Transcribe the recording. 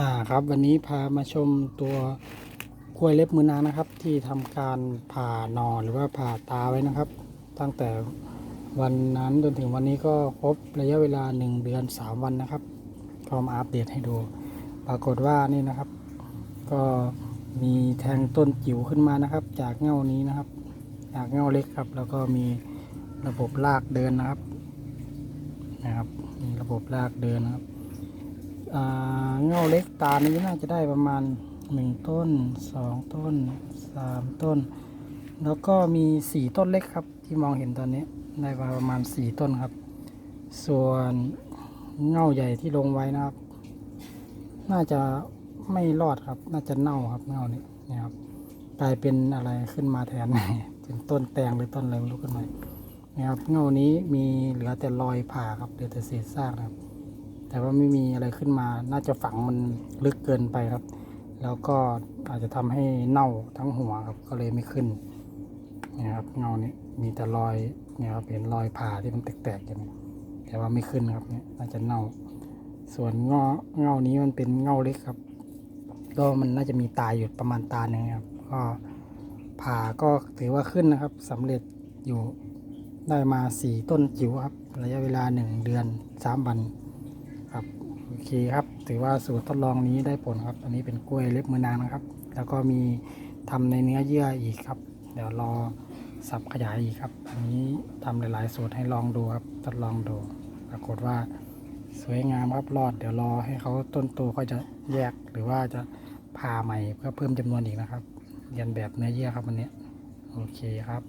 อ่าครับวันนี้พามาชมตัวกล้วยเล็บมือนางนะครับ ที่ทำการผ่าหนอหรือว่าผ่าตาไว้นะครับ ตั้งแต่วันนั้นจนถึงวันนี้ก็ครบระยะเวลา 1 เดือน 3 วันนะครับก็มอัปเดตให้ดู ปรากฏว่านี่นะครับ ก็มีแทงต้นจิ๋วขึ้นมานะครับ จากเง่านี้นะครับ จากเง่าเล็กครับ แล้วก็มีระบบลากเดินนะครับนะครับ มีระบบลากเดินนะครับ เงาเล็กตานี้น่าจะได้ประมาณหนึ่งต้นสองต้นสามต้น แล้วก็มีสี่ต้นเล็กครับที่มองเห็นตอนนี้ได้มาประมาณสี่ต้นครับ ส่วนเงาใหญ่ที่ลงไว้นะครับ น่าจะไม่รอดครับ น่าจะเน่าครับเงานี้นี่ยครับกลายเป็นอะไรขึ้นมาแทนเป็นต้นแตงหรือต้นอะไรไม่รู้ขึ้นมาเนี่ยครับเงานี้มีเหลือแต่รอยผ่าครับเหลือแต่เศษซากนะครับ แต่ว่าไม่มีอะไรขึ้นมา น่าจะฝังมันลึกเกินไปครับ แล้วก็อาจจะทำให้เน่าทั้งหัวครับก็เลยไม่ขึ้นนี่ครับเงาเนี้มีแต่รอยเนี่ยครับเห็นรอยผ่าที่มันแตกๆอย่างนี้แต่ว่าไม่ขึ้นครับเนี่ยน่าจะเน่า ส่วนเงาเงานี้มันเป็นเงาเล็กครับ ก็มันน่าจะมีตาอยู่ประมาณตาหนึ่งครับก็ผ่าก็ถือว่าขึ้นนะครับสำเร็จอยู่ได้มาสี่ต้นจิ๋วครับ ระยะเวลาหนึ่งเดือนสามวัน ครับโอเคครับ ถือว่าสูตรทดลองนี้ได้ผลครับ อันนี้เป็นกล้วยเล็บมือนางนะครับ แล้วก็มีทำในเนื้อเยื่ออีกครับ เดี๋ยวรอสับขยายอีกครับ อันนี้ทำหลาย ๆ สูตรให้ลองดูครับ ทดลองดู ปรากฏว่าสวยงามครับรอด เดี๋ยวรอให้เขาต้นโตก็จะแยกหรือว่าจะผ่าใหม่เพื่อเพิ่มจำนวนอีกนะครับเรียนแบบเนื้อเยื่อครับวันนี้ โอเคครับ